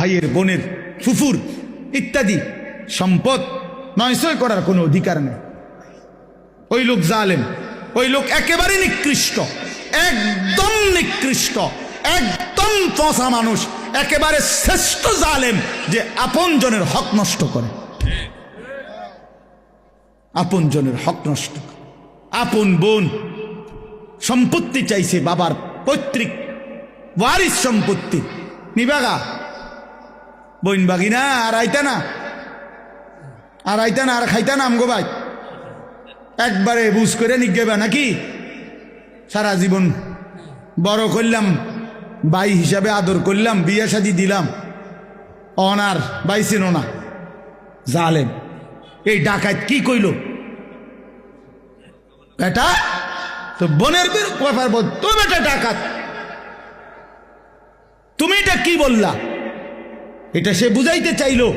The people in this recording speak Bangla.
ভাইয়ের বোনের ফুফুর ইত্যাদি সম্পদ নয়সয় করার কোনো অধিকার নেই। ওই লোক জালেম, ওই লোক একেবারে নিকৃষ্ট, একদম নিকৃষ্ট, একদম পচা মানুষ, একেবারে শ্রেষ্ঠ জালেম যে আপনজনের হক নষ্ট করে। আপনজনের হক নষ্ট। আপন বোন সম্পত্তি চাইছে বাবার পৈতৃক ওয়ারিস সম্পত্তি। নিবাগা বইন বাগি না আর আইতা না। আর আইতা না, আর খাইতা না আমগো ভাই। একবারে বুঝ করে নিগেবা নাকি? সারা জীবন বড় করলাম, ভাই হিসাবে আদর করলাম, বিয়ে সাজি দিলাম। অনার ভাই ছিল না। জালেম। এই ডাকাত কি কইল? বেটা, তো বোনের ব্যাপার তো বেটা ডাকাত। তুমি এটা কি বললা? এটা সে বুঝাইতে চাইলো।